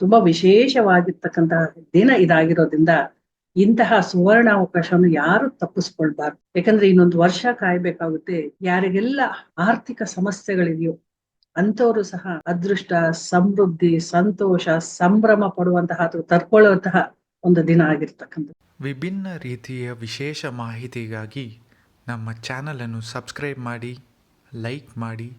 ತುಂಬಾ ವಿಶೇಷವಾಗಿರ್ತಕ್ಕಂತಹ ದಿನ ಇದಾಗಿರೋದ್ರಿಂದ ಇಂತಹ ಸುವರ್ಣ ಅವಕಾಶವನ್ನು ಯಾರು ತಪ್ಪಿಸ್ಕೊಳ್ಬಾರ್ದು. ಯಾಕಂದ್ರೆ ಇನ್ನೊಂದು ವರ್ಷ ಕಾಯ್ಬೇಕಾಗುತ್ತೆ, ಯಾರಿಗೆಲ್ಲ ಆರ್ಥಿಕ ಸಮಸ್ಯೆಗಳಿದೆಯೋ ಅಂತವರು ಸಹ ಅದೃಷ್ಟ, ಸಮೃದ್ಧಿ, ಸಂತೋಷ, ಸಂಭ್ರಮ ಪಡುವಂತಹ ಅಥವಾ ತರ್ಕೊಳ್ಳುವಂತಹ ಒಂದು ದಿನ ಆಗಿರ್ತಕ್ಕಂಥ ವಿಭಿನ್ನ ರೀತಿಯ ವಿಶೇಷ ಮಾಹಿತಿಗಾಗಿ ನಮ್ಮ ಚಾನಲನ್ನು ಸಬ್ಸ್ಕ್ರೈಬ್ ಮಾಡಿ, ಲೈಕ್ ಮಾಡಿ,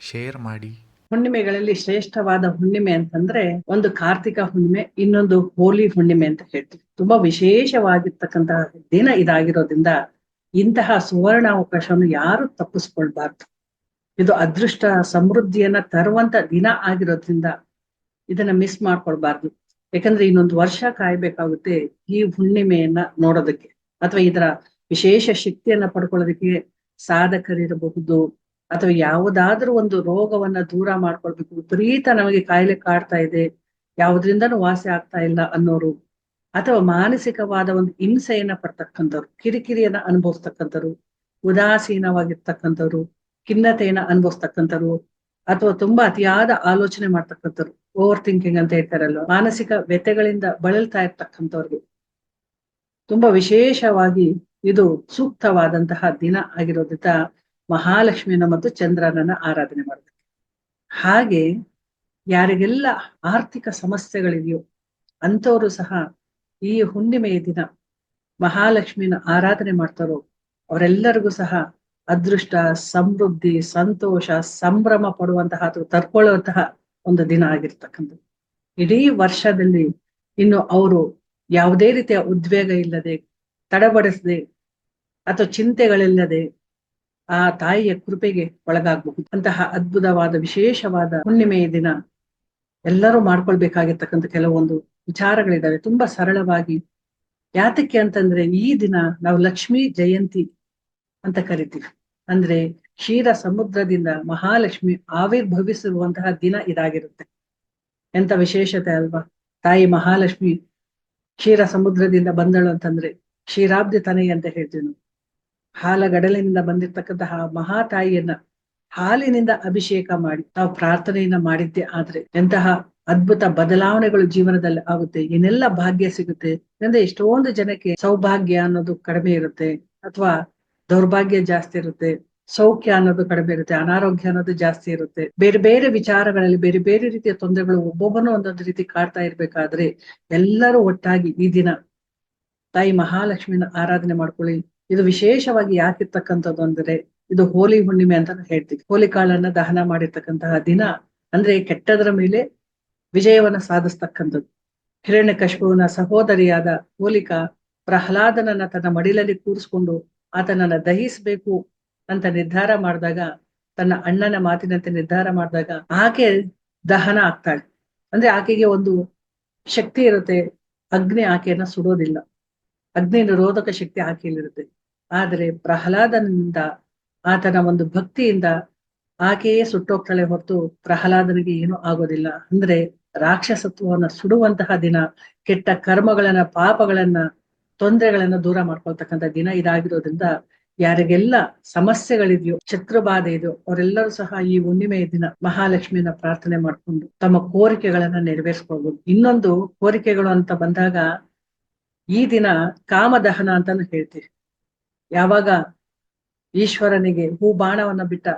ಶೇರ್ ಮಾಡಿ. ಹುಣ್ಣಿಮೆಗಳಲ್ಲಿ ಶ್ರೇಷ್ಠವಾದ ಹುಣ್ಣಿಮೆ ಅಂತಂದ್ರೆ ಒಂದು ಕಾರ್ತಿಕ ಹುಣ್ಣಿಮೆ, ಇನ್ನೊಂದು ಹೋಲಿ ಹುಣ್ಣಿಮೆ ಅಂತ ಹೇಳ್ತೀವಿ. ತುಂಬಾ ವಿಶೇಷವಾಗಿರ್ತಕ್ಕಂತಹ ದಿನ ಇದಾಗಿರೋದ್ರಿಂದ ಇಂತಹ ಸುವರ್ಣ ಅವಕಾಶವನ್ನು ಯಾರು ತಪ್ಪಿಸ್ಕೊಳ್ಬಾರ್ದು. ಇದು ಅದೃಷ್ಟ ಸಮೃದ್ಧಿಯನ್ನ ತರುವಂತ ದಿನ ಆಗಿರೋದ್ರಿಂದ ಇದನ್ನ ಮಿಸ್ ಮಾಡ್ಕೊಳ್ಬಾರ್ದು. ಯಾಕಂದ್ರೆ ಇನ್ನೊಂದು ವರ್ಷ ಕಾಯ್ಬೇಕಾಗುತ್ತೆ ಈ ಹುಣ್ಣಿಮೆಯನ್ನ ನೋಡೋದಕ್ಕೆ. ಅಥವಾ ಇದರ ವಿಶೇಷ ಶಕ್ತಿಯನ್ನ ಪಡ್ಕೊಳ್ಳೋದಕ್ಕೆ ಸಾಧಕರಿರಬಹುದು ಅಥವಾ ಯಾವುದಾದ್ರೂ ಒಂದು ರೋಗವನ್ನ ದೂರ ಮಾಡ್ಕೊಳ್ಬೇಕು. ವಿಪರೀತ ನಮಗೆ ಕಾಯಿಲೆ ಕಾಡ್ತಾ ಇದೆ. ಯಾವುದ್ರಿಂದನೂ ವಾಸಿ ಆಗ್ತಾ ಇಲ್ಲ ಅನ್ನೋರು. ಅಥವಾ ಮಾನಸಿಕವಾದ ಒಂದು ಹಿಂಸೆಯನ್ನ ಪಡ್ತಕ್ಕಂಥವ್ರು, ಕಿರಿಕಿರಿಯನ್ನ ಅನುಭವಿಸ್ತಕ್ಕಂಥವ್ರು, ಉದಾಸೀನವಾಗಿರ್ತಕ್ಕಂಥವ್ರು, ಖಿನ್ನತೆಯನ್ನ ಅನುಭವಿಸ್ತಕ್ಕಂಥವ್ರು, ಅಥವಾ ತುಂಬಾ ಅತಿಯಾದ ಆಲೋಚನೆ ಮಾಡ್ತಕ್ಕಂಥವ್ರು, ಓವರ್ ಥಿಂಕಿಂಗ್ ಅಂತ ಹೇಳ್ತಾರಲ್ಲ ಮಾನಸಿಕ ವ್ಯತೆಗಳಿಂದ ಬಳಲ್ತಾ ಇರ್ತಕ್ಕಂಥವ್ರಿಗೆ. ತುಂಬಾ ವಿಶೇಷವಾಗಿ ಇದು ಸೂಕ್ತವಾದಂತಹ ದಿನ ಆಗಿರೋದ್ರಿಂದ ಮಹಾಲಕ್ಷ್ಮಿಯನ್ನ ಮತ್ತು ಚಂದ್ರನನ್ನ ಆರಾಧನೆ ಮಾಡಬೇಕು ಹಾಗೆ ಯಾರಿಗೆಲ್ಲ ಆರ್ಥಿಕ ಸಮಸ್ಯೆಗಳಿದೆಯೋ ಅಂಥವರು ಸಹ ಈ ಹುಣ್ಣಿಮೆಯ ದಿನ ಮಹಾಲಕ್ಷ್ಮಿನ ಆರಾಧನೆ ಮಾಡ್ತಾರೋ ಅವರೆಲ್ಲರಿಗೂ ಸಹ ಅದೃಷ್ಟ, ಸಮೃದ್ಧಿ, ಸಂತೋಷ, ಸಂಭ್ರಮ ಪಡುವಂತಹ ಅಥವಾ ತರ್ಕೊಳ್ಳುವಂತಹ ಒಂದು ದಿನ ಆಗಿರ್ತಕ್ಕಂಥದ್ದು. ಇಡೀ ವರ್ಷದಲ್ಲಿ ಇನ್ನು ಅವರು ಯಾವುದೇ ರೀತಿಯ ಉದ್ವೇಗ ಇಲ್ಲದೆ, ತಡಬಡಿಸದೆ ಅಥವಾ ಚಿಂತೆಗಳಿಲ್ಲದೆ ಆ ತಾಯಿಯ ಕೃಪೆಗೆ ಒಳಗಾಗಬಹುದು. ಅಂತಹ ಅದ್ಭುತವಾದ, ವಿಶೇಷವಾದ ಹುಣ್ಣಿಮೆಯ ದಿನ ಎಲ್ಲರೂ ಮಾಡ್ಕೊಳ್ಬೇಕಾಗಿರ್ತಕ್ಕಂಥ ಕೆಲವೊಂದು ವಿಚಾರಗಳಿದ್ದಾವೆ ತುಂಬಾ ಸರಳವಾಗಿ ಯಾತಕ್ಕೆ ಅಂತಂದ್ರೆ ಈ ದಿನ ನಾವು ಲಕ್ಷ್ಮೀ ಜಯಂತಿ ಅಂತ ಕರಿತೀವಿ. ಅಂದ್ರೆ ಕ್ಷೀರ ಸಮುದ್ರದಿಂದ ಮಹಾಲಕ್ಷ್ಮಿ ಆವಿರ್ಭವಿಸಿರುವಂತಹ ದಿನ ಇದಾಗಿರುತ್ತೆ. ಎಂತ ವಿಶೇಷತೆ ಅಲ್ವಾ? ತಾಯಿ ಮಹಾಲಕ್ಷ್ಮಿ ಕ್ಷೀರ ಸಮುದ್ರದಿಂದ ಬಂದಳು ಅಂತಂದ್ರೆ ಕ್ಷೀರಾಬ್ದಿ ತನೈ ಅಂತ ಹೇಳ್ತೀವಿ ಹಾಲಗಡಲಿನಿಂದ ಬಂದಿರ್ತಕ್ಕಂತಹ ಮಹಾತಾಯಿಯನ್ನ ಹಾಲಿನಿಂದ ಅಭಿಷೇಕ ಮಾಡಿ ನಾವು ಪ್ರಾರ್ಥನೆಯನ್ನ ಮಾಡಿದ್ದೆ ಆದ್ರೆ ಎಂತಹ ಅದ್ಭುತ ಬದಲಾವಣೆಗಳು ಜೀವನದಲ್ಲಿ ಆಗುತ್ತೆ, ಏನೆಲ್ಲ ಭಾಗ್ಯ ಸಿಗುತ್ತೆ ಅಂದ್ರೆ ಎಷ್ಟೊಂದು ಜನಕ್ಕೆ ಸೌಭಾಗ್ಯ ಅನ್ನೋದು ಕಡಿಮೆ ಇರುತ್ತೆ ಅಥವಾ ದೌರ್ಭಾಗ್ಯ ಜಾಸ್ತಿ ಇರುತ್ತೆ, ಸೌಖ್ಯ ಅನ್ನೋದು ಕಡಿಮೆ ಇರುತ್ತೆ, ಅನಾರೋಗ್ಯ ಅನ್ನೋದು ಜಾಸ್ತಿ ಇರುತ್ತೆ, ಬೇರೆ ಬೇರೆ ವಿಚಾರಗಳಲ್ಲಿ ಬೇರೆ ಬೇರೆ ರೀತಿಯ ತೊಂದರೆಗಳು ಒಬ್ಬೊಬ್ಬನು ಒಂದೊಂದು ರೀತಿ ಕಾಡ್ತಾ ಇರ್ಬೇಕಾದ್ರೆ ಎಲ್ಲರೂ ಒಟ್ಟಾಗಿ ಈ ದಿನ ತಾಯಿ ಮಹಾಲಕ್ಷ್ಮಿನ ಆರಾಧನೆ ಮಾಡ್ಕೊಳ್ಳಿ. ಇದು ವಿಶೇಷವಾಗಿ ಯಾಕಿರ್ತಕ್ಕಂಥದ್ದು ಅಂದ್ರೆ ಇದು ಹೋಲಿ ಹುಣ್ಣಿಮೆ ಅಂತ ಹೇಳ್ತೀವಿ. ಹೋಲಿ ಕಾಳನ್ನ ದಹನ ಮಾಡಿರ್ತಕ್ಕಂತಹ ದಿನ ಅಂದ್ರೆ ಕೆಟ್ಟದರ ಮೇಲೆ ವಿಜಯವನ್ನ ಸಾಧಿಸ್ತಕ್ಕಂಥದ್ದು. ಹಿರಣ್ಯ ಕಶ್ಮುವಿನ ಸಹೋದರಿಯಾದ ಹೋಲಿಕಾ ಪ್ರಹ್ಲಾದನನ್ನ ತನ್ನ ಮಡಿಲಲ್ಲಿ ಕೂರಿಸ್ಕೊಂಡು ಆತನನ್ನ ದಹಿಸಬೇಕು ಅಂತ ನಿರ್ಧಾರ ಮಾಡಿದಾಗ, ತನ್ನ ಅಣ್ಣನ ಮಾತಿನಂತೆ ನಿರ್ಧಾರ ಮಾಡಿದಾಗ ಆಕೆ ದಹನ ಆಗ್ತಾಳೆ. ಅಂದ್ರೆ ಆಕೆಗೆ ಒಂದು ಶಕ್ತಿ ಇರುತ್ತೆ, ಅಗ್ನಿ ಆಕೆಯನ್ನ ಸುಡೋದಿಲ್ಲ. ಅಗ್ನಿ ನಿರೋಧಕ ಶಕ್ತಿ ಆಕೆಯಲ್ಲಿರುತ್ತೆ. ಆದರೆ ಪ್ರಹ್ಲಾದನಿಂದ ಆತನ ಒಂದು ಭಕ್ತಿಯಿಂದ ಆಕೆಯೇ ಸುಟ್ಟೋಗ್ತಾಳೆ ಹೊರತು ಪ್ರಹ್ಲಾದನಿಗೆ ಏನೂ ಆಗೋದಿಲ್ಲ. ಅಂದ್ರೆ ರಾಕ್ಷಸತ್ವವನ್ನ ಸುಡುವಂತಹ ದಿನ, ಕೆಟ್ಟ ಕರ್ಮಗಳನ್ನ, ಪಾಪಗಳನ್ನ, ತೊಂದರೆಗಳನ್ನ ದೂರ ಮಾಡ್ಕೊಳ್ತಕ್ಕಂಥ ದಿನ ಇದಾಗಿರೋದ್ರಿಂದ ಯಾರಿಗೆಲ್ಲ ಸಮಸ್ಯೆಗಳಿದೆಯೋ, ಶತ್ರುಬಾಧೆ ಇದೆಯೋ, ಅವರೆಲ್ಲರೂ ಸಹ ಈ ಹುಣ್ಣಿಮೆಯ ದಿನ ಮಹಾಲಕ್ಷ್ಮಿಯನ್ನ ಪ್ರಾರ್ಥನೆ ಮಾಡ್ಕೊಂಡು ತಮ್ಮ ಕೋರಿಕೆಗಳನ್ನ ನೆರವೇರಿಸ್ಕೊಳ್ಬೋದು. ಇನ್ನೊಂದು ಕೋರಿಕೆಗಳು ಅಂತ ಬಂದಾಗ ಈ ದಿನ ಕಾಮದಹನ ಅಂತಾನು ಹೇಳ್ತೀವಿ. ಯಾವಾಗ ಈಶ್ವರನಿಗೆ ಹೂ ಬಾಣವನ್ನ ಬಿಟ್ಟ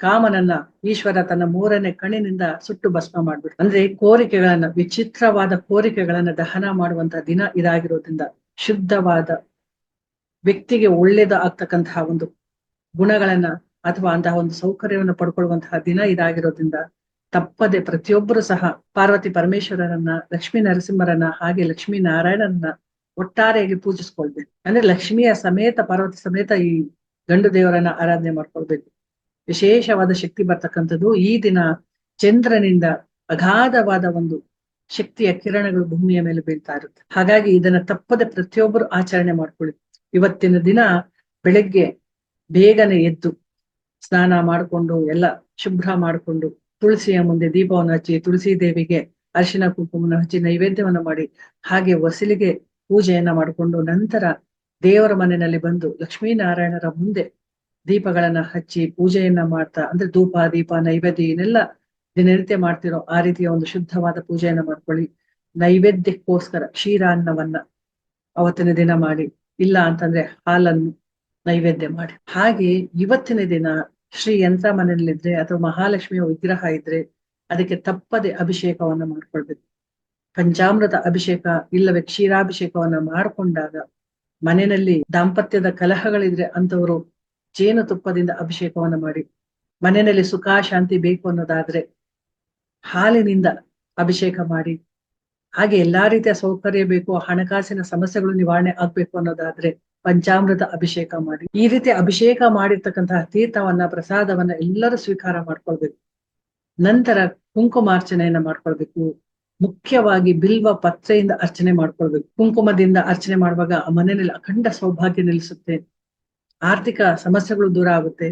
ಕಾಮನನ್ನ ಈಶ್ವರ ತನ್ನ ಮೂರನೇ ಕಣ್ಣಿನಿಂದ ಸುಟ್ಟು ಭಸ್ಮ ಮಾಡ್ಬಿಟ್ಟು ಅಂದ್ರೆ ಕೋರಿಕೆಗಳನ್ನ, ವಿಚಿತ್ರವಾದ ಕೋರಿಕೆಗಳನ್ನ ದಹನ ಮಾಡುವಂತ ದಿನ ಇದಾಗಿರೋದ್ರಿಂದ ಶುದ್ಧವಾದ ವ್ಯಕ್ತಿಗೆ ಒಳ್ಳೇದ ಆಗ್ತಕ್ಕಂತಹ ಒಂದು ಗುಣಗಳನ್ನ ಅಥವಾ ಅಂತಹ ಒಂದು ಸೌಕರ್ಯವನ್ನು ಪಡ್ಕೊಳ್ಳುವಂತಹ ದಿನ ಇದಾಗಿರೋದ್ರಿಂದ ತಪ್ಪದೆ ಪ್ರತಿಯೊಬ್ಬರು ಸಹ ಪಾರ್ವತಿ ಪರಮೇಶ್ವರರನ್ನ ಲಕ್ಷ್ಮೀ ನರಸಿಂಹರನ್ನ ಹಾಗೆ ಲಕ್ಷ್ಮೀ ನಾರಾಯಣರನ್ನ ಒಟ್ಟಾರೆಯಾಗಿ ಪೂಜಿಸ್ಕೊಳ್ಬೇಕು. ಅಂದ್ರೆ ಲಕ್ಷ್ಮಿಯ ಸಮೇತ, ಪಾರ್ವತಿ ಸಮೇತ ಈ ಗಂಡು ದೇವರನ್ನ ಆರಾಧನೆ ಮಾಡ್ಕೊಳ್ಬೇಕು. ವಿಶೇಷವಾದ ಶಕ್ತಿ ಬರ್ತಕ್ಕಂಥದ್ದು ಈ ದಿನ ಚಂದ್ರನಿಂದ ಅಗಾಧವಾದ ಒಂದು ಶಕ್ತಿಯ ಕಿರಣಗಳು ಭೂಮಿಯ ಮೇಲೆ ಬೀಳ್ತಾ ಇರುತ್ತೆ. ಹಾಗಾಗಿ ಇದನ್ನ ತಪ್ಪದೆ ಪ್ರತಿಯೊಬ್ಬರು ಆಚರಣೆ ಮಾಡ್ಕೊಳ್ಳಿ. ಇವತ್ತಿನ ದಿನ ಬೆಳಗ್ಗೆ ಬೇಗನೆ ಎದ್ದು ಸ್ನಾನ ಮಾಡಿಕೊಂಡು, ಎಲ್ಲ ಶುಭ್ರ ಮಾಡಿಕೊಂಡು, ತುಳಸಿಯ ಮುಂದೆ ದೀಪವನ್ನು ಹಚ್ಚಿ, ತುಳಸಿ ದೇವಿಗೆ ಅರಿಶಿನ ಕುಂಕುಮನ ಹಚ್ಚಿ, ನೈವೇದ್ಯವನ್ನ ಮಾಡಿ, ಹಾಗೆ ವಸಿಲಿಗೆ ಪೂಜೆಯನ್ನ ಮಾಡಿಕೊಂಡು ನಂತರ ದೇವರ ಮನೆಯಲ್ಲಿ ಬಂದು ಲಕ್ಷ್ಮೀನಾರಾಯಣರ ಮುಂದೆ ದೀಪಗಳನ್ನ ಹಚ್ಚಿ ಪೂಜೆಯನ್ನ ಮಾಡ್ತಾ, ಅಂದ್ರೆ ಧೂಪ, ದೀಪ, ನೈವೇದ್ಯ ಏನೆಲ್ಲ ದಿನನಿತ್ಯ ಮಾಡ್ತಿರೋ ಆ ರೀತಿಯ ಒಂದು ಶುದ್ಧವಾದ ಪೂಜೆಯನ್ನ ಮಾಡ್ಕೊಳ್ಳಿ. ನೈವೇದ್ಯಕ್ಕೋಸ್ಕರ ಕ್ಷೀರಾನ್ನವನ್ನ ಅವತ್ತಿನ ದಿನ ಮಾಡಿ, ಇಲ್ಲ ಅಂತಂದ್ರೆ ಹಾಲನ್ನು ನೈವೇದ್ಯ ಮಾಡಿ. ಹಾಗೆ ಇವತ್ತಿನ ದಿನ ಶ್ರೀ ಯಂತ್ರ ಮನೆಯಲ್ಲಿದ್ರೆ ಅಥವಾ ಮಹಾಲಕ್ಷ್ಮಿಯ ವಿಗ್ರಹ ಇದ್ರೆ ಅದಕ್ಕೆ ತಪ್ಪದೆ ಅಭಿಷೇಕವನ್ನ ಮಾಡ್ಕೊಳ್ಬೇಕು. ಪಂಚಾಮೃತ ಅಭಿಷೇಕ ಇಲ್ಲವೇ ಕ್ಷೀರಾಭಿಷೇಕವನ್ನ ಮಾಡಿಕೊಂಡಾಗ ಮನೆಯಲ್ಲಿ ದಾಂಪತ್ಯದ ಕಲಹಗಳಿದ್ರೆ ಅಂತವರು ಜೇನು ತುಪ್ಪದಿಂದ ಅಭಿಷೇಕವನ್ನ ಮಾಡಿ, ಮನೆಯಲ್ಲಿ ಸುಖ, ಶಾಂತಿ ಬೇಕು ಅನ್ನೋದಾದ್ರೆ ಹಾಲಿನಿಂದ ಅಭಿಷೇಕ ಮಾಡಿ, ಹಾಗೆ ಎಲ್ಲಾ ರೀತಿಯ ಸೌಕರ್ಯ ಬೇಕು, ಹಣಕಾಸಿನ ಸಮಸ್ಯೆಗಳು ನಿವಾರಣೆ ಆಗ್ಬೇಕು ಅನ್ನೋದಾದ್ರೆ ಪಂಚಾಮೃತ ಅಭಿಷೇಕ ಮಾಡಿ. ಈ ರೀತಿ ಅಭಿಷೇಕ ಮಾಡಿರ್ತಕ್ಕಂತಹ ತೀರ್ಥವನ್ನ, ಪ್ರಸಾದವನ್ನ ಎಲ್ಲರೂ ಸ್ವೀಕಾರ ಮಾಡ್ಕೊಳ್ಬೇಕು. ನಂತರ ಕುಂಕುಮಾರ್ಚನೆಯನ್ನ ಮಾಡ್ಕೊಳ್ಬೇಕು. ಮುಖ್ಯವಾಗಿ ಬಿಲ್ವ ಪತ್ರೆಯಿಂದ ಅರ್ಚನೆ ಮಾಡ್ಕೊಳ್ಬೇಕು. ಕುಂಕುಮದಿಂದ ಅರ್ಚನೆ ಮಾಡುವಾಗ ಆ ಮನೆಯಲ್ಲಿ ಅಖಂಡ ಸೌಭಾಗ್ಯ ನಿಲ್ಲಿಸುತ್ತೆ. ಆರ್ಥಿಕ ಸಮಸ್ಯೆಗಳು ದೂರ ಆಗುತ್ತೆ.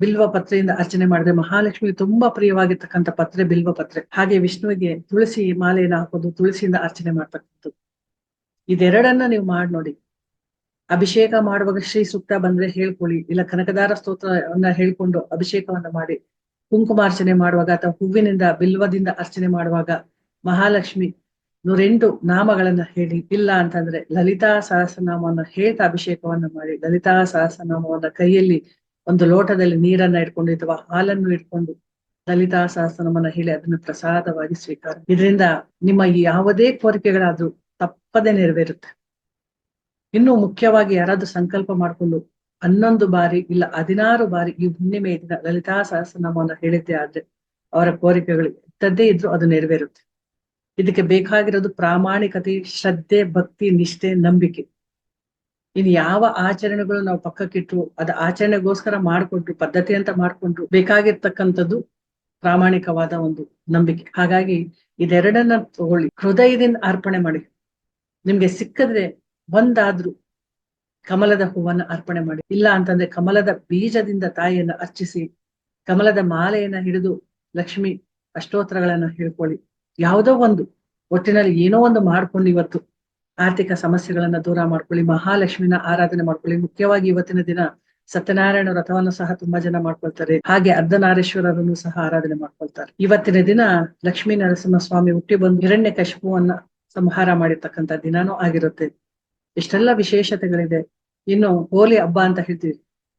ಬಿಲ್ವ ಪತ್ರೆಯಿಂದ ಅರ್ಚನೆ ಮಾಡಿದ್ರೆ ಮಹಾಲಕ್ಷ್ಮಿ ತುಂಬಾ ಪ್ರಿಯವಾಗಿರ್ತಕ್ಕಂಥ ಪತ್ರೆ ಬಿಲ್ವ ಪತ್ರೆ. ಹಾಗೆ ವಿಷ್ಣುವಿಗೆ ತುಳಸಿ ಮಾಲೆಯನ್ನು ಹಾಕೋದು, ತುಳಸಿಯಿಂದ ಅರ್ಚನೆ ಮಾಡ್ತಕ್ಕಂಥದ್ದು. ಇದೆರಡನ್ನ ನೀವು ಮಾಡಿ ನೋಡಿ. ಅಭಿಷೇಕ ಮಾಡುವಾಗ ಶ್ರೀ ಸೂಕ್ತ ಬಂದ್ರೆ ಹೇಳ್ಕೊಳ್ಳಿ. ಇಲ್ಲ ಕನಕದಾರ ಸ್ತೋತ್ರವನ್ನ ಹೇಳ್ಕೊಂಡು ಅಭಿಷೇಕವನ್ನ ಮಾಡಿ ಕುಂಕುಮಾರ್ಚನೆ ಮಾಡುವಾಗ ಅಥವಾ ಹೂವಿನಿಂದ, ಬಿಲ್ವದಿಂದ ಅರ್ಚನೆ ಮಾಡುವಾಗ ಮಹಾಲಕ್ಷ್ಮಿ ನೂರೆಂಟು ನಾಮಗಳನ್ನ ಹೇಳಿ, ಇಲ್ಲ ಅಂತಂದ್ರೆ ಲಲಿತಾ ಸಹಸ್ರನಾಮವನ್ನು ಹೇಳ್ತಾ ಅಭಿಷೇಕವನ್ನ ಮಾಡಿ, ಲಲಿತಾ ಸಹಸ್ರನಾಮವನ್ನ ಕೈಯಲ್ಲಿ ಒಂದು ಲೋಟದಲ್ಲಿ ನೀರನ್ನ ಇಟ್ಕೊಂಡು ಅಥವಾ ಹಾಲನ್ನು ಇಟ್ಕೊಂಡು ಲಲಿತಾ ಸಹಸ್ರನಾಮನ ಹೇಳಿ ಅದನ್ನ ಪ್ರಸಾದವಾಗಿ ಸ್ವೀಕಾರ. ಇದರಿಂದ ನಿಮ್ಮ ಯಾವುದೇ ಕೋರಿಕೆಗಳಾದ್ರೂ ತಪ್ಪದೆ ನೆರವೇರುತ್ತೆ. ಇನ್ನು ಮುಖ್ಯವಾಗಿ ಯಾರಾದ್ರೂ ಸಂಕಲ್ಪ ಮಾಡ್ಕೊಂಡು ಹನ್ನೊಂದು ಬಾರಿ ಇಲ್ಲ ಹದಿನಾರು ಬಾರಿ ಈ ಹುಣ್ಣಿಮೆ ದಿನ ಲಲಿತಾ ಸಹಸ್ರನಾಮವನ್ನ ಹೇಳಿದ್ದೆ ಆದ್ರೆ ಅವರ ಕೋರಿಕೆಗಳು ಇದ್ದದ್ದೇ ಇದ್ರು ಅದು ನೆರವೇರುತ್ತೆ. ಇದಕ್ಕೆ ಬೇಕಾಗಿರೋದು ಪ್ರಾಮಾಣಿಕತೆ, ಶ್ರದ್ಧೆ, ಭಕ್ತಿ, ನಿಷ್ಠೆ, ನಂಬಿಕೆ. ಇನ್ ಯಾವ ಆಚರಣೆಗಳು ನಾವು ಪಕ್ಕಕ್ಕಿಟ್ರು, ಅದ ಆಚರಣೆಗೋಸ್ಕರ ಮಾಡ್ಕೊಂಡ್ರು, ಪದ್ಧತಿ ಅಂತ ಮಾಡ್ಕೊಂಡ್ರು, ಬೇಕಾಗಿರ್ತಕ್ಕಂಥದ್ದು ಪ್ರಾಮಾಣಿಕವಾದ ಒಂದು ನಂಬಿಕೆ. ಹಾಗಾಗಿ ಇದೆರಡನ್ನ ತಗೊಳ್ಳಿ. ಹೃದಯದಿಂದ ಅರ್ಪಣೆ ಮಾಡಿ. ನಿಮ್ಗೆ ಸಿಕ್ಕಿದ್ರೆ ಒಂದಾದ್ರೂ ಕಮಲದ ಹೂವನ್ನ ಅರ್ಪಣೆ ಮಾಡಿ. ಇಲ್ಲ ಅಂತಂದ್ರೆ ಕಮಲದ ಬೀಜದಿಂದ ತಾಯಿಯನ್ನ ಅರ್ಚಿಸಿ, ಕಮಲದ ಮಾಲೆಯನ್ನ ಹಿಡಿದು ಲಕ್ಷ್ಮಿ ಅಷ್ಟೋತ್ತರಗಳನ್ನ ಹೇಳ್ಕೊಳ್ಳಿ. ಯಾವುದೋ ಒಂದು ಒಟ್ಟಿನಲ್ಲಿ ಏನೋ ಒಂದು ಮಾಡ್ಕೊಂಡು ಇವತ್ತು ಆರ್ಥಿಕ ಸಮಸ್ಯೆಗಳನ್ನ ದೂರ ಮಾಡ್ಕೊಳ್ಳಿ, ಮಹಾಲಕ್ಷ್ಮಿನ ಆರಾಧನೆ ಮಾಡ್ಕೊಳ್ಳಿ. ಮುಖ್ಯವಾಗಿ ಇವತ್ತಿನ ದಿನ ಸತ್ಯನಾರಾಯಣ ವ್ರತವನ್ನು ಸಹ ತುಂಬಾ ಜನ ಮಾಡ್ಕೊಳ್ತಾರೆ. ಹಾಗೆ ಅರ್ಧನಾರೇಶ್ವರರನ್ನು ಸಹ ಆರಾಧನೆ ಮಾಡ್ಕೊಳ್ತಾರೆ. ಇವತ್ತಿನ ದಿನ ಲಕ್ಷ್ಮೀ ನರಸಿಂಹ ಸ್ವಾಮಿ ಹುಟ್ಟಿ ಬಂದು ಹಿರಣ್ಯ ಕಶಪುವನ್ನ ಸಂಹಾರ ಮಾಡಿರ್ತಕ್ಕಂಥ ದಿನಾನೂ ಆಗಿರುತ್ತೆ. ಇಷ್ಟೆಲ್ಲ ವಿಶೇಷತೆಗಳಿದೆ. ಇನ್ನು ಹೋಲಿ ಹಬ್ಬ ಅಂತ ಹೇಳ್ತೀವಿ.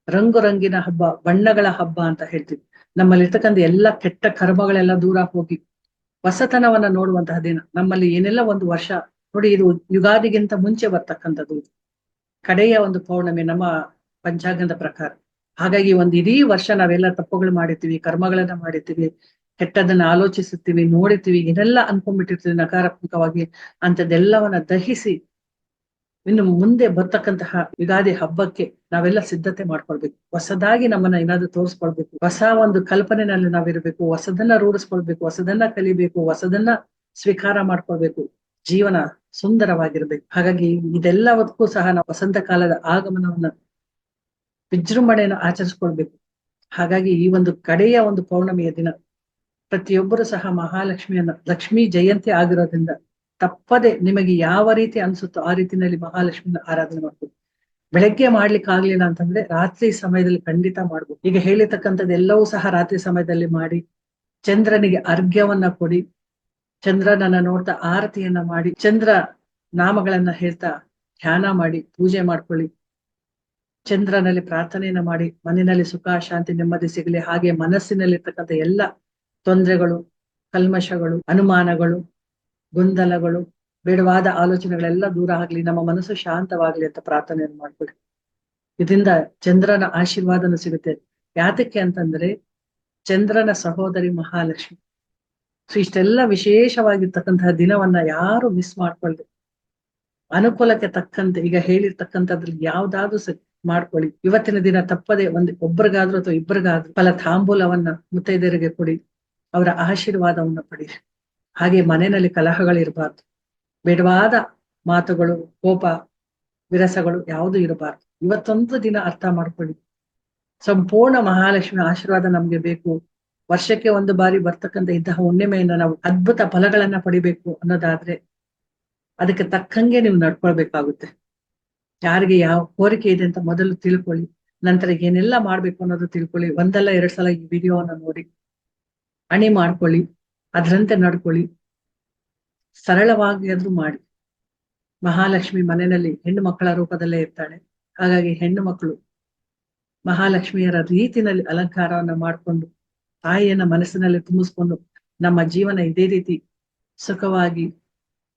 ರಂಗು ರಂಗಿನ ಹಬ್ಬ, ಬಣ್ಣಗಳ ಹಬ್ಬ ಅಂತ ಹೇಳ್ತೀವಿ. ನಮ್ಮಲ್ಲಿರ್ತಕ್ಕಂಥ ಎಲ್ಲ ಕೆಟ್ಟ ಕರ್ಮಗಳೆಲ್ಲ ದೂರ ಹೋಗಿ ಹೊಸತನವನ್ನ ನೋಡುವಂತಹ ದಿನ. ನಮ್ಮಲ್ಲಿ ಏನೆಲ್ಲ ಒಂದು ವರ್ಷ, ನೋಡಿ ಇದು ಯುಗಾದಿಗಿಂತ ಮುಂಚೆ ಬರ್ತಕ್ಕಂಥದ್ದು. ಕಡೆಯ ಒಂದು ಪೌರ್ಣಮಿ, ನಮ್ಮ ಪಂಚಾಂಗದ ಪ್ರಕಾರ. ಹಾಗಾಗಿ ಒಂದು ಇಡೀ ವರ್ಷ ನಾವೆಲ್ಲ ತಪ್ಪುಗಳು ಮಾಡಿರ್ತೀವಿ, ಕರ್ಮಗಳನ್ನ ಮಾಡಿರ್ತೀವಿ ಕೆಟ್ಟದನ್ನ ಆಲೋಚಿಸುತ್ತೀವಿ ನೋಡಿರ್ತೀವಿ ಏನೆಲ್ಲ ಅನ್ಕೊಂಡ್ಬಿಟ್ಟಿರ್ತೀವಿ ನಕಾರಾತ್ಮಕವಾಗಿ ಅಂತದೆಲ್ಲವನ್ನ ದಹಿಸಿ ಇನ್ನು ಮುಂದೆ ಬರ್ತಕ್ಕಂತಹ ಯುಗಾದಿ ಹಬ್ಬಕ್ಕೆ ನಾವೆಲ್ಲ ಸಿದ್ಧತೆ ಮಾಡ್ಕೊಳ್ಬೇಕು. ಹೊಸದಾಗಿ ನಮ್ಮನ್ನ ಏನಾದ್ರು ತೋರಿಸ್ಕೊಳ್ಬೇಕು. ಹೊಸ ಒಂದು ಕಲ್ಪನೆನಲ್ಲಿ ನಾವಿರ್ಬೇಕು. ಹೊಸದನ್ನ ರೂಢಿಸ್ಕೊಳ್ಬೇಕು. ಹೊಸದನ್ನ ಕಲಿಬೇಕು. ಹೊಸದನ್ನ ಸ್ವೀಕಾರ ಮಾಡ್ಕೊಳ್ಬೇಕು. ಜೀವನ ಸುಂದರವಾಗಿರ್ಬೇಕು. ಹಾಗಾಗಿ ಇದೆಲ್ಲದಕ್ಕೂ ಸಹ ನಾವು ವಸಂತ ಕಾಲದ ಆಗಮನವನ್ನ ವಿಜೃಂಭಣೆಯನ್ನು ಆಚರಿಸ್ಕೊಳ್ಬೇಕು. ಹಾಗಾಗಿ ಈ ಒಂದು ಕಡೆಯ ಒಂದು ಪೌರ್ಣಮಿಯ ದಿನ ಪ್ರತಿಯೊಬ್ಬರು ಸಹ ಮಹಾಲಕ್ಷ್ಮಿಯನ್ನ ಲಕ್ಷ್ಮೀ ಜಯಂತಿ ಆಗಿರೋದ್ರಿಂದ ತಪ್ಪದೆ ನಿಮಗೆ ಯಾವ ರೀತಿ ಅನ್ಸುತ್ತೋ ಆ ರೀತಿನಲ್ಲಿ ಮಹಾಲಕ್ಷ್ಮಿನ ಆರಾಧನೆ ಮಾಡ್ಬೋದು. ಬೆಳಗ್ಗೆ ಮಾಡ್ಲಿಕ್ಕೆ ಆಗ್ಲಿಲ್ಲ ಅಂತಂದ್ರೆ ರಾತ್ರಿ ಸಮಯದಲ್ಲಿ ಖಂಡಿತ ಮಾಡ್ಬೋದು. ಈಗ ಹೇಳಿರ್ತಕ್ಕಂಥದ್ದು ಎಲ್ಲವೂ ಸಹ ರಾತ್ರಿ ಸಮಯದಲ್ಲಿ ಮಾಡಿ, ಚಂದ್ರನಿಗೆ ಅರ್ಘ್ಯವನ್ನ ಕೊಡಿ, ಚಂದ್ರನನ್ನ ನೋಡ್ತಾ ಆರತಿಯನ್ನ ಮಾಡಿ, ಚಂದ್ರ ನಾಮಗಳನ್ನ ಹೇಳ್ತಾ ಧ್ಯಾನ ಮಾಡಿ, ಪೂಜೆ ಮಾಡ್ಕೊಳ್ಳಿ. ಚಂದ್ರನಲ್ಲಿ ಪ್ರಾರ್ಥನೆಯನ್ನ ಮಾಡಿ ಮನೆಯಲ್ಲಿ ಸುಖ, ಶಾಂತಿ, ನೆಮ್ಮದಿ ಸಿಗಲಿ. ಹಾಗೆ ಮನಸ್ಸಿನಲ್ಲಿರ್ತಕ್ಕಂಥ ಎಲ್ಲ ತೊಂದರೆಗಳು, ಕಲ್ಮಶಗಳು, ಅನುಮಾನಗಳು ಗೊಂದಲಗಳು, ಬೇಡವಾದ ಆಲೋಚನೆಗಳೆಲ್ಲ ದೂರ ಆಗ್ಲಿ, ನಮ್ಮ ಮನಸ್ಸು ಶಾಂತವಾಗ್ಲಿ ಅಂತ ಪ್ರಾರ್ಥನೆಯನ್ನು ಮಾಡ್ಕೊಳ್ಳಿ. ಇದರಿಂದ ಚಂದ್ರನ ಆಶೀರ್ವಾದನು ಸಿಗುತ್ತೆ. ಯಾತಕ್ಕೆ ಅಂತಂದ್ರೆ, ಚಂದ್ರನ ಸಹೋದರಿ ಮಹಾಲಕ್ಷ್ಮಿ. ಸೊ, ಇಷ್ಟೆಲ್ಲ ವಿಶೇಷವಾಗಿರ್ತಕ್ಕಂತಹ ದಿನವನ್ನ ಯಾರು ಮಿಸ್ ಮಾಡ್ಕೊಳ್ದೆ. ಅನುಕೂಲಕ್ಕೆ ತಕ್ಕಂತೆ, ಈಗ ಹೇಳಿರ್ತಕ್ಕಂಥದ್ರಲ್ಲಿ ಯಾವ್ದಾದ್ರು ಮಾಡ್ಕೊಳ್ಳಿ. ಇವತ್ತಿನ ದಿನ ತಪ್ಪದೆ ಒಂದ್ ಒಬ್ರಿಗಾದ್ರೂ ಅಥವಾ ಇಬ್ಬರಿಗಾದ್ರೂ ಫಲ ತಾಂಬೂಲವನ್ನ ಮುತ್ತೈದೆಯರಿಗೆ ಕೊಡಿ. ಅವರ ಆಶೀರ್ವಾದವನ್ನ ಪಡಿ. ಹಾಗೆ ಮನೆಯಲ್ಲಿ ಕಲಹಗಳಿರಬಾರ್ದು. ಬೇಡವಾದ ಮಾತುಗಳು, ಕೋಪ, ವಿರಸಗಳು ಯಾವುದು ಇರಬಾರ್ದು. ಇವತ್ತೊಂದು ದಿನ ಅರ್ಥ ಮಾಡ್ಕೊಳ್ಳಿ. ಸಂಪೂರ್ಣ ಮಹಾಲಕ್ಷ್ಮಿ ಆಶೀರ್ವಾದ ನಮ್ಗೆ ಬೇಕು. ವರ್ಷಕ್ಕೆ ಒಂದು ಬಾರಿ ಬರ್ತಕ್ಕಂಥ ಇಂತಹ ಹುಣ್ಣಿಮೆಯನ್ನ ನಾವು ಅದ್ಭುತ ಫಲಗಳನ್ನ ಪಡಿಬೇಕು ಅನ್ನೋದಾದ್ರೆ ಅದಕ್ಕೆ ತಕ್ಕಂಗೆ ನೀವು ನಡ್ಕೊಳ್ಬೇಕಾಗುತ್ತೆ. ಯಾರಿಗೆ ಯಾವ ಕೋರಿಕೆ ಇದೆ ಅಂತ ಮೊದಲು ತಿಳ್ಕೊಳ್ಳಿ. ನಂತರ ಏನೆಲ್ಲ ಮಾಡ್ಬೇಕು ಅನ್ನೋದು ತಿಳ್ಕೊಳ್ಳಿ. ಒಂದಲ್ಲ ಎರಡ್ ಸಲ ಈ ವಿಡಿಯೋವನ್ನ ನೋಡಿ. ಅಣಿ ಮಾಡ್ಕೊಳ್ಳಿ. ಅದರಂತೆ ನಡ್ಕೊಳ್ಳಿ. ಸರಳವಾಗಿ ಆದ್ರೂ ಮಾಡಿ. ಮಹಾಲಕ್ಷ್ಮಿ ಮನೆಯಲ್ಲಿ ಹೆಣ್ಣು ಮಕ್ಕಳ ರೂಪದಲ್ಲೇ ಇರ್ತಾಳೆ. ಹಾಗಾಗಿ ಹೆಣ್ಣು ಮಕ್ಕಳು ಮಹಾಲಕ್ಷ್ಮಿಯರ ರೀತಿನಲ್ಲಿ ಅಲಂಕಾರವನ್ನ ಮಾಡಿಕೊಂಡು, ತಾಯಿಯನ್ನ ಮನಸ್ಸಿನಲ್ಲಿ ತುಂಬಿಸ್ಕೊಂಡು, ನಮ್ಮ ಜೀವನ ಇದೇ ರೀತಿ ಸುಖವಾಗಿ,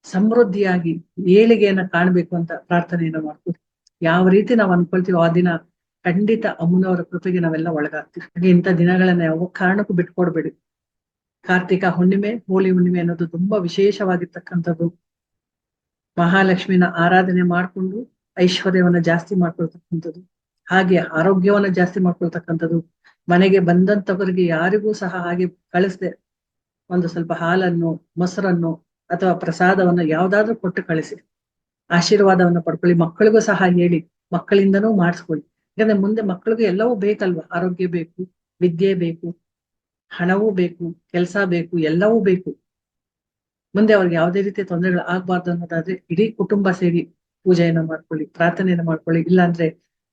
ಸಮೃದ್ಧಿಯಾಗಿ, ಏಳಿಗೆಯನ್ನ ಕಾಣಬೇಕು ಅಂತ ಪ್ರಾರ್ಥನೆಯನ್ನ ಮಾಡ್ತೀವಿ ಯಾವ ರೀತಿ ನಾವು ಅನ್ಕೊಳ್ತೀವೋ ಆ ದಿನ ಖಂಡಿತ ಅಮ್ಮನವರ ಕೃಪೆಗೆ ನಾವೆಲ್ಲ ಒಳಗಾಗ್ತೀವಿ. ಹಾಗೆ ಇಂಥ ದಿನಗಳನ್ನ ಯಾವ ಕಾರಣಕ್ಕೂ ಬಿಟ್ಕೊಡ್ಬೇಡಿ. ಕಾರ್ತಿಕ ಹುಣ್ಣಿಮೆ, ಹೋಳಿ ಹುಣ್ಣಿಮೆ ಅನ್ನೋದು ತುಂಬಾ ವಿಶೇಷವಾಗಿರ್ತಕ್ಕಂಥದ್ದು. ಮಹಾಲಕ್ಷ್ಮಿನ ಆರಾಧನೆ ಮಾಡ್ಕೊಂಡು ಐಶ್ವರ್ಯವನ್ನ ಜಾಸ್ತಿ ಮಾಡ್ಕೊಳ್ತಕ್ಕಂಥದ್ದು. ಹಾಗೆ ಆರೋಗ್ಯವನ್ನ ಜಾಸ್ತಿ ಮಾಡ್ಕೊಳ್ತಕ್ಕಂಥದ್ದು. ಮನೆಗೆ ಬಂದಂತವರಿಗೆ ಯಾರಿಗೂ ಸಹ ಹಾಗೆ ಕಳಿಸ್ದೆ. ಒಂದು ಸ್ವಲ್ಪ ಹಾಲನ್ನು, ಮೊಸರನ್ನು ಅಥವಾ ಪ್ರಸಾದವನ್ನ ಯಾವ್ದಾದ್ರೂ ಕೊಟ್ಟು ಕಳಿಸಿ. ಆಶೀರ್ವಾದವನ್ನ ಪಡ್ಕೊಳ್ಳಿ. ಮಕ್ಕಳಿಗೂ ಸಹ ಹೇಳಿ. ಮಕ್ಕಳಿಂದನೂ ಮಾಡಿಸ್ಕೊಳ್ಳಿ. ಯಾಕಂದ್ರೆ ಮುಂದೆ ಮಕ್ಕಳಿಗೂ ಎಲ್ಲವೂ ಬೇಕಲ್ವಾ? ಆರೋಗ್ಯ ಬೇಕು, ವಿದ್ಯೆ ಬೇಕು. ಹಣವೂ ಬೇಕು, ಕೆಲಸ ಬೇಕು, ಎಲ್ಲವೂ ಬೇಕು. ಮುಂದೆ ಅವ್ರಿಗೆ ಯಾವುದೇ ರೀತಿಯ ತೊಂದರೆಗಳು ಆಗ್ಬಾರ್ದು ಅನ್ನೋದಾದ್ರೆ ಇಡೀ ಕುಟುಂಬ ಸೇರಿ ಪೂಜೆಯನ್ನ ಮಾಡ್ಕೊಳ್ಳಿ, ಪ್ರಾರ್ಥನೆಯನ್ನ ಮಾಡ್ಕೊಳ್ಳಿ. ಇಲ್ಲಾಂದ್ರೆ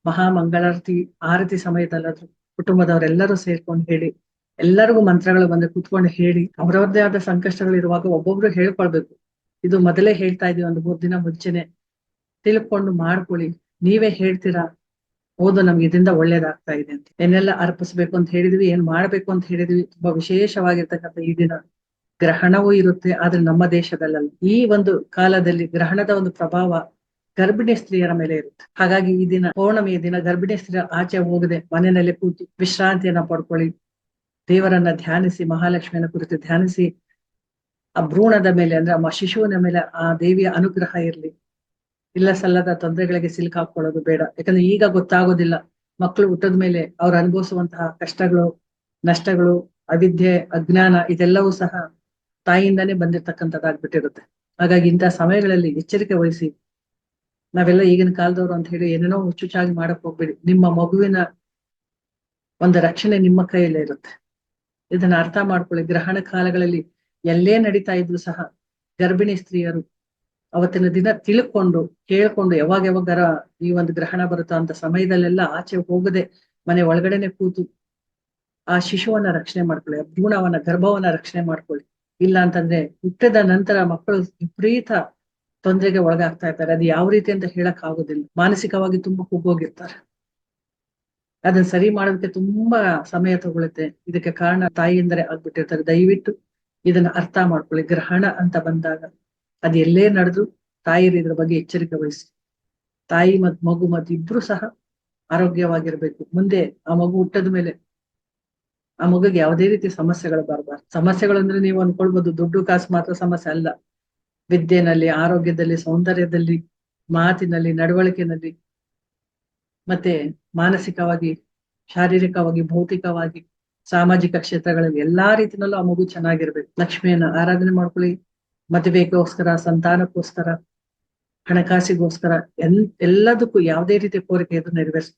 ಮಹಾ ಮಂಗಳಾರತಿ ಆರತಿ ಸಮಯದಲ್ಲಾದ್ರೂ ಕುಟುಂಬದವರೆಲ್ಲರೂ ಸೇರ್ಕೊಂಡು ಹೇಳಿ, ಎಲ್ಲರಿಗೂ ಮಂತ್ರಗಳು ಬಂದು ಕುತ್ಕೊಂಡು ಹೇಳಿ ಅವರವ್ರದೇ ಆದ ಸಂಕಷ್ಟಗಳು ಇರುವಾಗ ಒಬ್ಬೊಬ್ರು ಹೇಳ್ಕೊಳ್ಬೇಕು. ಇದು ಮೊದಲೇ ಹೇಳ್ತಾ ಇದೀವಿ ಒಂದು ಮೂರ್ ದಿನ ಮುಂಚೆನೆ. ತಿಳ್ಕೊಂಡು ಮಾಡ್ಕೊಳ್ಳಿ. ನೀವೇ ಹೇಳ್ತೀರಾ? ಹೌದು ನಮ್ಗೆ ಇದರಿಂದ ಒಳ್ಳೇದಾಗ್ತಾ ಇದೆ ಅಂತ. ಏನೆಲ್ಲ ಅರ್ಪಿಸ್ಬೇಕು ಅಂತ ಹೇಳಿದ್ವಿ, ಏನ್ ಮಾಡ್ಬೇಕು ಅಂತ ಹೇಳಿದ್ವಿ, ತುಂಬಾ ವಿಶೇಷವಾಗಿರ್ತಕ್ಕಂಥ ಈ ದಿನ ಗ್ರಹಣವೂ ಇರುತ್ತೆ, ಆದ್ರೆ ನಮ್ಮ ದೇಶದಲ್ಲಲ್ಲ. ಈ ಒಂದು ಕಾಲದಲ್ಲಿ ಗ್ರಹಣದ ಒಂದು ಪ್ರಭಾವ ಗರ್ಭಿಣಿ ಸ್ತ್ರೀಯರ ಮೇಲೆ ಇರುತ್ತೆ. ಹಾಗಾಗಿ ಈ ದಿನ ಪೌರ್ಣಮಿಯ ದಿನ ಗರ್ಭಿಣಿ ಸ್ತ್ರೀಯ ಆಚೆ ಹೋಗದೆ ಮನೆಯಲ್ಲೇ ಕೂತು ವಿಶ್ರಾಂತಿಯನ್ನ ಪಡ್ಕೊಳ್ಳಿ. ದೇವರನ್ನ ಧ್ಯಾನಿಸಿ, ಮಹಾಲಕ್ಷ್ಮಿಯನ್ನ ಕುರಿತು ಧ್ಯಾನಿಸಿ, ಆ ಭ್ರೂಣದ ಮೇಲೆ ಅಂದ್ರೆ ಆ ಶಿಶುವಿನ ಮೇಲೆ ಆ ದೇವಿಯ ಅನುಗ್ರಹ ಇರ್ಲಿ. ಇಲ್ಲ ಸಲ್ಲದ ತೊಂದರೆಗಳಿಗೆ ಸಿಲುಕಾಕೊಳ್ಳೋದು ಬೇಡ. ಯಾಕಂದ್ರೆ ಈಗ ಗೊತ್ತಾಗೋದಿಲ್ಲ. ಮಕ್ಕಳು ಹುಟ್ಟದ ಮೇಲೆ ಅವ್ರು ಅನುಭವಿಸುವಂತಹ ಕಷ್ಟಗಳು, ನಷ್ಟಗಳು, ಅವಿದ್ಯೆ, ಅಜ್ಞಾನ ಇದೆಲ್ಲವೂ ಸಹ ತಾಯಿಯಿಂದಾನೇ ಬಂದಿರ್ತಕ್ಕಂಥದ್ದಾಗ್ಬಿಟ್ಟಿರುತ್ತೆ. ಹಾಗಾಗಿ ಇಂತಹ ಸಮಯಗಳಲ್ಲಿ ಎಚ್ಚರಿಕೆ ವಹಿಸಿ. ನಾವೆಲ್ಲ ಈಗಿನ ಕಾಲದವರು ಅಂತ ಹೇಳಿ ಏನೇನೋ ಹುಚ್ಚುಚ್ಚಾಗಿ ಮಾಡಕ್ ಹೋಗ್ಬೇಡಿ. ನಿಮ್ಮ ಮಗುವಿನ ಒಂದು ರಕ್ಷಣೆ ನಿಮ್ಮ ಕೈಯಲ್ಲೇ ಇರುತ್ತೆ. ಇದನ್ನ ಅರ್ಥ ಮಾಡ್ಕೊಳ್ಳಿ. ಗ್ರಹಣ ಕಾಲಗಳಲ್ಲಿ ಎಲ್ಲೇ ನಡೀತಾ ಇದ್ರು ಸಹ ಗರ್ಭಿಣಿ ಸ್ತ್ರೀಯರು ಅವತ್ತಿನ ದಿನ ತಿಳ್ಕೊಂಡು, ಕೇಳ್ಕೊಂಡು ಯಾವಾಗ ಯಾವಾಗಾರ ಈ ಒಂದು ಗ್ರಹಣ ಬರುತ್ತೋ ಅಂತ ಸಮಯದಲ್ಲೆಲ್ಲ ಆಚೆ ಹೋಗದೆ ಮನೆ ಒಳಗಡೆನೆ ಕೂತು ಆ ಶಿಶುವನ್ನ ರಕ್ಷಣೆ ಮಾಡ್ಕೊಳ್ಳಿ ಭ್ರೂಣವನ್ನ, ಗರ್ಭವನ್ನ ರಕ್ಷಣೆ ಮಾಡ್ಕೊಳ್ಳಿ. ಇಲ್ಲ ಅಂತಂದ್ರೆ ಹುಟ್ಟಿದ ನಂತರ ಮಕ್ಕಳು ವಿಪರೀತ ತೊಂದರೆಗೆ ಒಳಗಾಗ್ತಾ ಇರ್ತಾರೆ. ಅದು ಯಾವ ರೀತಿ ಅಂತ ಹೇಳಕ್ ಆಗೋದಿಲ್ಲ ಮಾನಸಿಕವಾಗಿ ತುಂಬಾ ಕುಗ್ಗೋಗಿರ್ತಾರೆ. ಅದನ್ನ ಸರಿ ಮಾಡೋದಕ್ಕೆ ತುಂಬಾ ಸಮಯ ತಗೊಳುತ್ತೆ. ಇದಕ್ಕೆ ಕಾರಣ ತಾಯಿಯಿಂದಲೇ ಆಗ್ಬಿಟ್ಟಿರ್ತಾರೆ. ದಯವಿಟ್ಟು ಇದನ್ನ ಅರ್ಥ ಮಾಡ್ಕೊಳ್ಳಿ. ಗ್ರಹಣ ಅಂತ ಬಂದಾಗ ಅದ್ ಎಲ್ಲೇ ನಡೆದ್ರು ತಾಯಿಯರು ಇದ್ರ ಬಗ್ಗೆ ಎಚ್ಚರಿಕೆ ವಹಿಸಿ. ತಾಯಿ ಮತ್ ಮಗು ಮತ್ ಇಬ್ರು ಸಹ ಆರೋಗ್ಯವಾಗಿರ್ಬೇಕು. ಮುಂದೆ ಆ ಮಗು ಹುಟ್ಟದ ಮೇಲೆ ಆ ಮಗುಗೆ ಯಾವುದೇ ರೀತಿ ಸಮಸ್ಯೆಗಳು ಬರಬಾರ್ದು. ಸಮಸ್ಯೆಗಳು ಅಂದ್ರೆ ನೀವು ಅನ್ಕೊಳ್ಬಹುದು ದುಡ್ಡು ಕಾಸು ಮಾತ್ರ ಸಮಸ್ಯೆ ಅಲ್ಲ. ವಿದ್ಯೆನಲ್ಲಿ, ಆರೋಗ್ಯದಲ್ಲಿ, ಸೌಂದರ್ಯದಲ್ಲಿ, ಮಾತಿನಲ್ಲಿ, ನಡವಳಿಕೆನಲ್ಲಿ, ಮತ್ತೆ ಮಾನಸಿಕವಾಗಿ, ಶಾರೀರಿಕವಾಗಿ, ಭೌತಿಕವಾಗಿ, ಸಾಮಾಜಿಕ ಕ್ಷೇತ್ರಗಳಲ್ಲಿ ಎಲ್ಲಾ ರೀತಿನಲ್ಲೂ ಆ ಮಗು ಚೆನ್ನಾಗಿರ್ಬೇಕು. ಲಕ್ಷ್ಮಿಯನ್ನ ಆರಾಧನೆ ಮಾಡ್ಕೊಳ್ಳಿ. ಮದುವೆಗೋಸ್ಕರ ಸಂತಾನಕ್ಕೋಸ್ಕರ ಹಣಕಾಸಿಗೋಸ್ಕರ ಎನ್ ಎಲ್ಲದಕ್ಕೂ ಯಾವುದೇ ರೀತಿಯ ಕೋರಿಕೆ ಇದ್ರು ನೆರವೇರಿಸ್ಬೇಕು.